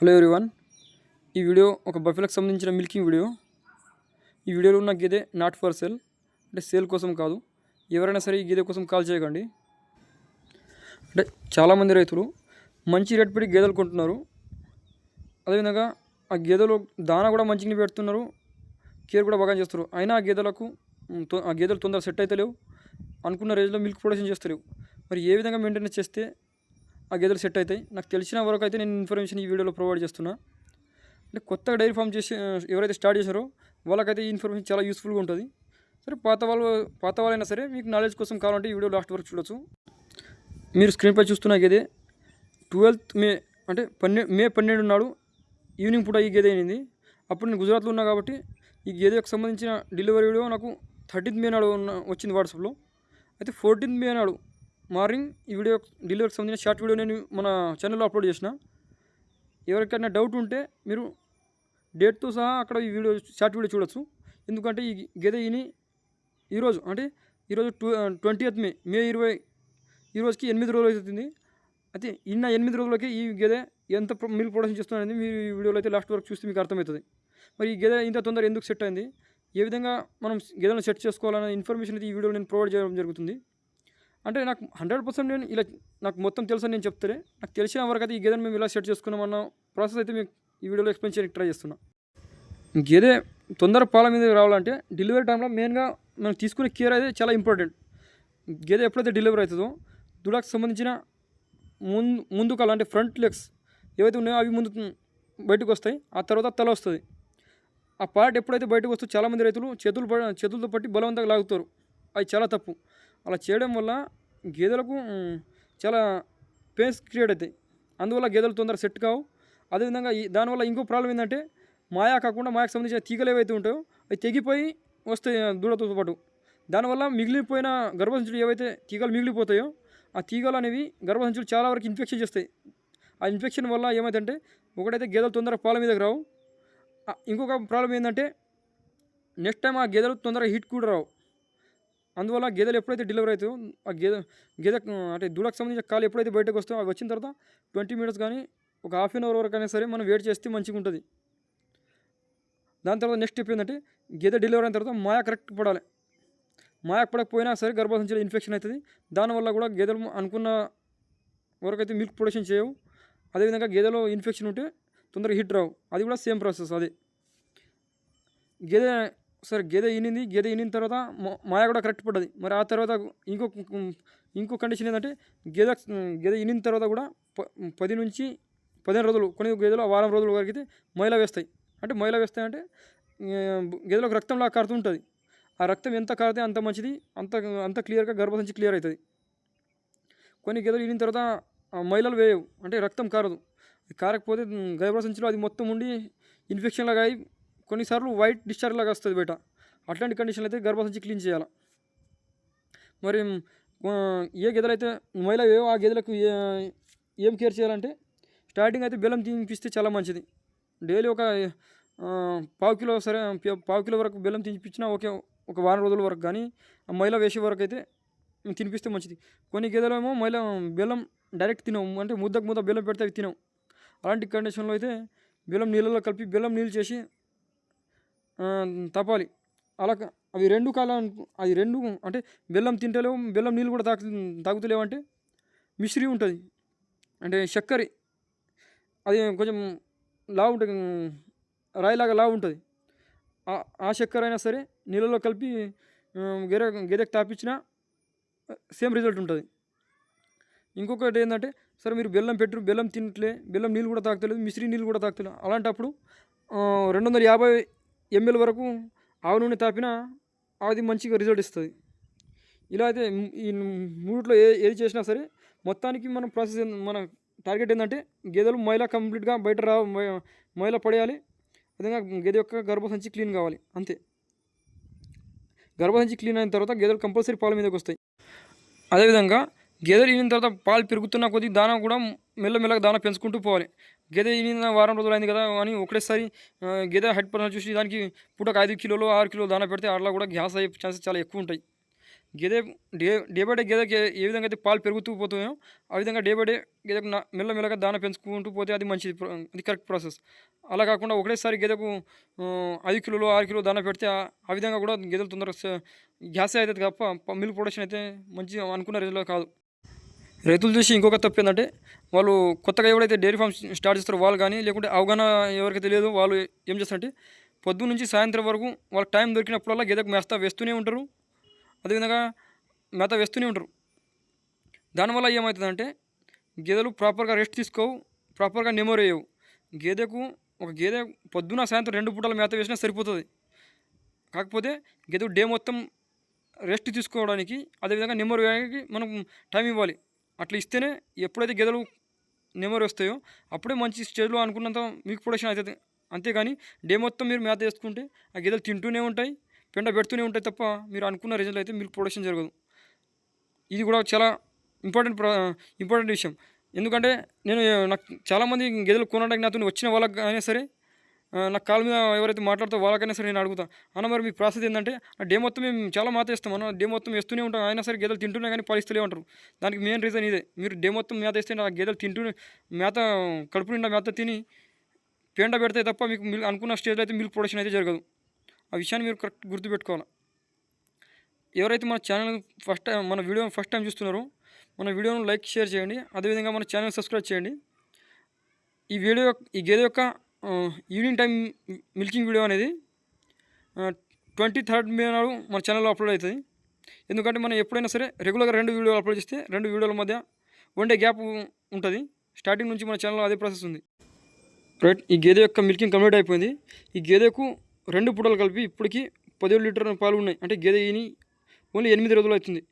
Hello everyone. ఈ video ఒక బఫెలకు సంబంధించిన మిల్కింగ్ వీడియో. ఈ వీడియోలో ఉన్న గేదె నాట్ ఫర్ సేల్ అంటే సేల్ కోసం కాదు ఎవరైనా సరే ఈ గేదె కోసం కాల్ చేయకండి. అంటే చాలామంది రైతులు మంచి రేట్ పెట్టి గేదెలు కొంటున్నారు. అదేవిధంగా ఆ గేదెలు దానా కూడా మంచిగా పెడుతున్నారు కేర్ కూడా బాగా చేస్తారు అయినా ఆ గేదెలకు ఆ గేదెలు తొందరగా సెట్ అయితే లేవు అనుకున్న రేంజ్లో మిల్క్ ప్రొడక్షన్ చేస్తలేవు. మరి ఏ విధంగా మెయింటెనెన్స్ చేస్తే ఆ గేదెలు సెట్ అవుతాయి. నాకు తెలిసిన వరకు అయితే నేను ఇన్ఫర్మేషన్ ఈ వీడియోలో ప్రొవైడ్ చేస్తున్నా. అంటే కొత్తగా డైరీ ఫామ్ చేసి ఎవరైతే స్టార్ట్ చేశారో వాళ్ళకైతే ఈ ఇన్ఫర్మేషన్ చాలా యూస్ఫుల్గా ఉంటుంది. సరే పాత వాళ్ళు పాత వాళ్ళైనా సరే మీకు నాలెడ్జ్ కోసం కావాలంటే ఈ వీడియో లాస్ట్ వరకు చూడొచ్చు. మీరు స్క్రీన్పై చూస్తున్న గేదె ట్వెల్త్ మే అంటే పన్నె మే పన్నెండు నాడు ఈవినింగ్ పూట ఈ గేదె అయింది. అప్పుడు నేను గుజరాత్లో ఉన్నా కాబట్టి ఈ గేదెకు సంబంధించిన డెలివరీ వీడియో నాకు థర్టీన్త్ మే నాడు వచ్చింది వాట్సాప్లో. అయితే ఫోర్టీన్త్ మే నాడు మార్నింగ్ ఈ వీడియో డెలివరీకి సంబంధించిన షార్ట్ వీడియో నేను మన ఛానల్లో అప్లోడ్ చేసిన. ఎవరికైనా డౌట్ ఉంటే మీరు డేట్తో సహా అక్కడ ఈ వీడియో షార్ట్ వీడియో చూడొచ్చు. ఎందుకంటే ఈ గేదె ఈని ఈరోజు అంటే ఈరోజు టూ ట్వంటీయత్ మే మే ఇరవై ఈరోజుకి ఎనిమిది రోజులు అవుతుంది అయితే ఇన్న ఎనిమిది రోజులకి ఈ గేదె ఎంత ప్రొ- మిల్క్ ప్రొడక్షన్ చేస్తుందనేది మీరు ఈ వీడియోలో అయితే లాస్ట్ వరకు చూస్తే మీకు అర్థమవుతుంది. మరి ఈ గేదె ఇంత తొందర ఎందుకు సెట్ అయింది? ఏ విధంగా మనం గేదెలను సెట్ చేసుకోవాలనే ఇన్ఫర్మేషన్ అయితే ఈ వీడియోలో నేను ప్రొవైడ్ చేయడం జరుగుతుంది. అంటే నాకు హండ్రెడ్ పర్సెంట్ నేను ఇలా నాకు మొత్తం తెలుసని నేను చెప్తే నాకు తెలిసిన వరకు అయితే ఈ గేదెని మేము ఇలా సెట్ చేసుకున్నామన్న ప్రాసెస్ అయితే మీకు ఈ వీడియోలో ఎక్స్ప్లెయిన్ చేయడానికి ట్రై చేస్తున్నా. గేదె తొందర పాల మీద రావాలంటే డెలివరీ టైంలో మెయిన్గా మనం తీసుకునే కేర్ అయితే చాలా ఇంపార్టెంట్. గేదె ఎప్పుడైతే డెలివరీ అవుతుందో దుడాకు సంబంధించిన ముందు ముందుకు అలాంటి అంటే ఫ్రంట్ లెగ్స్ ఏవైతే ఉన్నాయో అవి ముందు బయటకు వస్తాయి. ఆ తర్వాత తల వస్తుంది. ఆ పార్ట్ ఎప్పుడైతే బయటకు వస్తుందో చాలామంది రైతులు చేతులు ప- చేతులతో పట్టి బలవంతంగా లాగుతారు. అది చాలా తప్పు. అలా చేయడం వల్ల గేదెలకు చాలా పెయిన్స్ క్రియేట్ అవుతాయి. అందువల్ల గేదెలు తొందరగా సెట్ కావు. అదేవిధంగా దానివల్ల ఇంకో ప్రాబ్లం ఏంటంటే మాయా కాకుండా మాయకు సంబంధించిన తీగలు ఏవైతే ఉంటాయో అవి తెగిపోయి వస్తాయి దూడతో పాటు. దానివల్ల మిగిలిపోయిన గర్భసంచులు ఏవైతే తీగలు మిగిలిపోతాయో ఆ తీగలు అనేవి గర్భసంచులు చాలా వరకు ఇన్ఫెక్షన్ చేస్తాయి. ఆ ఇన్ఫెక్షన్ వల్ల ఏమైందంటే ఒకటైతే గేదెలు తొందరగా పాల మీదకి రావు. ఇంకొక ప్రాబ్లం ఏంటంటే నెక్స్ట్ టైం ఆ గేదెలు తొందరగా హీట్ కూడా రావు. అందువల్ల గేదెలు ఎప్పుడైతే డెలివరీ అవుతాయో ఆ గేదె గేదె అంటే దూడకు సంబంధించిన కాలు ఎప్పుడైతే బయటకు వస్తాయో అవి వచ్చిన తర్వాత ట్వంటీ మినిట్స్ కానీ ఒక హాఫ్ అన్ అవర్ వరకు అయినా సరే మనం వెయిట్ చేస్తే మంచిగా ఉంటుంది. దాని తర్వాత నెక్స్ట్ స్టెప్ ఏంటంటే గేదె డెలివరీ అయిన తర్వాత మాయా కరెక్ట్ పడాలి. మాయా పడకపోయినా సరే గర్భసంచిలో ఇన్ఫెక్షన్ అవుతుంది. దానివల్ల కూడా గేదెలు అనుకున్న వరకు అయితే మిల్క్ ప్రొడక్షన్ చేయవు. అదేవిధంగా గేదెలో ఇన్ఫెక్షన్ ఉంటే తొందరగా హిట్ రావు. అది కూడా సేమ్ ప్రాసెస్ అది. గేదె సరే గేదె ఈనింది గేదె ఈనిన తర్వాత మాయ కూడా కరెక్ట్ పడ్డది. మరి ఆ తర్వాత ఇంకో ఇంకో కండిషన్ ఏంటంటే గేదె గేదె ఈనిన తర్వాత కూడా ప- పది నుంచి పదిహేను రోజులు కొన్ని గేదెలు ఆ వారం రోజులు వరకు అయితే మైల వేస్తాయి. అంటే మైల వేస్తాయంటే ఆ, గేదెలకు రక్తంలా కారుతుంటుంది ఆ రక్తం ఎంత కారితే అంత మంచిది అంత అంత క్లియర్గా గర్భసంచి క్లియర్ అవుతుంది కొన్ని గేదెలు ఈనిన తర్వాత ఆ మైలలు వేయవు. అంటే రక్తం కారదు. కారకపోతే గర్భసంచిలో అది మొత్తం ఉండి ఇన్ఫెక్షన్లాగా అయి కొన్నిసార్లు వైట్ డిశ్చార్జ్ లాగా వస్తుంది బయట. అట్లాంటి కండిషన్లు అయితే గర్భసంచి క్లీన్ చేయాలి. మరి ఏ గేదెలైతే అయితే మైల ఆ గేదెలకు ఏం కేర్ చేయాలంటే స్టార్టింగ్ అయితే బెల్లం తినిపిస్తే చాలా మంచిది. డైలీ ఒక పావు కిలో సరే పావు కిలో వరకు బెల్లం తినిపించినా ఓకే ఒక వారం రోజుల వరకు కానీ ఆ మైల వేసే వరకు అయితే తినిపిస్తే మంచిది. కొన్ని గేదెలు ఏమో బెల్లం డైరెక్ట్ తినవు. అంటే ముద్దకు ముద్ద బెల్లం పెడితే అవి తినవు. అలాంటి కండిషన్లో అయితే బెల్లం నీళ్ళలో కలిపి బెల్లం నీళ్ళు చేసి తపాలి అలా అవి రెండు కాలం అది రెండు అంటే బెల్లం తింటలేవు బెల్లం నీళ్ళు కూడా తాగు తాగుతలేవు అంటే మిశ్రీ ఉంటుంది. అంటే చక్కెర అది కొంచెం లావు ఉంటుంది రాయిలాగా లావు ఉంటుంది. ఆ- చక్కెర అయినా సరే నీళ్ళలో కలిపి గెర గేదె తాపించినా సేమ్ రిజల్ట్ ఉంటుంది. ఇంకొకటి ఏంటంటే సరే మీరు బెల్లం పెట్టరు బెల్లం తినట్లే బెల్లం నీళ్ళు కూడా తాగుతలేదు మిశ్రీ నీళ్ళు కూడా తాగుతలేదు. అలాంటప్పుడు రెండు వందల యాభై ఎంఎల్ వరకు ఆవు నూనె తాపినా అది మంచిగా రిజల్ట్ ఇస్తుంది. ఇలా అయితే ఈ మూడిట్లో ఏ ఏది చేసినా సరే మొత్తానికి మనం ప్రాసెస్ మన టార్గెట్ ఏంటంటే గేదెలు మైల కంప్లీట్గా బయట రా మై- మైల పడేయాలి. విధంగా గేదె యొక్క గర్భసంచి క్లీన్ కావాలి. అంతే. గర్భసంచి క్లీన్ అయిన తర్వాత గేదెలు కంపల్సరీ పాల మీదకి వస్తాయి. అదేవిధంగా గేదెలు ఈనిన తర్వాత పాలు పెరుగుతున్న కొద్దీ దానా కూడా మెల్లమెల్లగా దానా పెంచుకుంటూ పోవాలి. గేదె ఈనిన వారం రోజులు అయింది కదా అని ఒకటేసారి గేదె హెడ్ పర్సన్ చూసి దానికి పూటకు ఐదు కిలోలు ఆరు కిలోలు దానా పెడితే అట్లా కూడా గ్యాస్ అయ్యే ఛాన్సెస్ చాలా ఎక్కువ ఉంటాయి. గేదె డే డే బై డే గేదెకి ఏ- విధంగా అయితే పాలు పెరుగుతూ పోతున్నాయో ఆ విధంగా డే బై డే గేదెకు మెల్ల మెల్లమెల్లగా దాన పెంచుకుంటూ పోతే అది మంచిది అది కరెక్ట్ ప్రాసెస్. అలా కాకుండా ఒకటేసారి గేదెకు ఐదు కిలోలు ఆరు కిలో దాన పెడితే ఆ- విధంగా కూడా గేదెలు తొందరగా గ్యాస్ అవుతుంది తప్ప మిల్క్ ప్రొడక్షన్ అయితే మంచి అనుకున్న రేంజ్లో కాదు. రైతులు చూసి ఇంకొక తప్పు ఏంటంటే వాళ్ళు కొత్తగా ఎవరైతే డైరీ ఫామ్ స్టార్ట్ చేస్తారో వాళ్ళు కానీ లేకుంటే అవగాహన ఎవరికైతే లేదో వాళ్ళు ఏం చేస్తారంటే పొద్దు నుంచి సాయంత్రం వరకు వాళ్ళకి టైం దొరికినప్పుడల్లా గేదెకు మేత వేస్తూనే ఉంటారు. అదేవిధంగా మేత వేస్తూనే ఉంటారు. దానివల్ల ఏమవుతుందంటే గేదెలు ప్రాపర్గా రెస్ట్ తీసుకోవు ప్రాపర్గా నెమోర్ వేయవు. గేదెకు ఒక గేదె పొద్దున సాయంత్రం రెండు పూటల మేత వేసినా సరిపోతుంది. కాకపోతే గేదె డే మొత్తం రెస్ట్ తీసుకోవడానికి అదేవిధంగా నెమరు వేయడానికి మనం టైం ఇవ్వాలి. అట్లా ఇస్తేనే ఎప్పుడైతే గేదెలు నెమరు వస్తాయో అప్పుడే మంచి స్టేజ్లో అనుకున్నంత మీకు ప్రొడక్షన్ అవుతుంది. అంతేగాని డే మొత్తం మీరు మేత వేసుకుంటే ఆ గేదెలు తింటూనే ఉంటాయి పెండ పెడుతూనే ఉంటాయి తప్ప మీరు అనుకున్న రిజల్ట్ అయితే మీకు ప్రొడక్షన్ జరగదు. ఇది కూడా చాలా ఇంపార్టెంట్ ప్ర ఇంపార్టెంట్ విషయం. ఎందుకంటే నేను నాకు చాలామంది గేదెలు కొనడానికి నాతో వచ్చిన వాళ్ళకి అయినా సరే నా నాకు కాల్ మీద ఎవరైతే మాట్లాడుతూ వాళ్ళకైనా సరే నేను అడుగుతా. అన్న మరి మీ ప్రాసెస్ ఏంటంటే ఆ డే మొత్తం మేము చాలా మాత వేస్తాం అన్న. డే మొత్తం వేస్తూనే ఉంటాం. అయినా సరే గేదెలు తింటూనే కానీ పరిస్థితులే ఉంటారు. దానికి మెయిన్ రీజన్ ఇదే. మీరు డే మొత్తం మేత వేస్తే ఆ గేదెలు తింటూనే మేత కడుపు నిండా మేత తిని పేండ పెడితే తప్ప మీకు మిల్క్ అనుకున్న స్టేజ్లో అయితే మిల్క్ ప్రొడక్షన్ అయితే జరగదు. ఆ విషయాన్ని మీరు కరెక్ట్ గుర్తుపెట్టుకోవాలి? ఎవరైతే మన ఛానల్ ఫస్ట్ టైం మన వీడియో ఫస్ట్ టైం చూస్తున్నారో మన వీడియోను లైక్ షేర్ చేయండి. అదేవిధంగా మన ఛానల్ సబ్స్క్రైబ్ చేయండి. ఈ వీడియో యొక్క- ఈ గేదె యొక్క ఈవినింగ్ టైం మిల్కింగ్ వీడియో అనేది ట్వంటీ థర్డ్ మే నాడు మన ఛానల్లో అప్లోడ్ అవుతుంది. ఎందుకంటే మనం ఎప్పుడైనా సరే రెగ్యులర్గా రెండు వీడియోలు అప్లోడ్ చేస్తే రెండు వీడియోల మధ్య వన్ డే గ్యాప్ ఉంటుంది. స్టార్టింగ్ నుంచి మన ఛానల్లో అదే ప్రాసెస్ ఉంది. రైట్ ఈ గేదె యొక్క మిల్కింగ్ కంప్లీట్ అయిపోయింది. ఈ గేదెకు రెండు పూటలు కలిపి ఇప్పటికి పదిహేడు లీటర్ పాలు ఉన్నాయి. అంటే గేదె ఈని ఓన్లీ ఎనిమిది రోజులు అవుతుంది.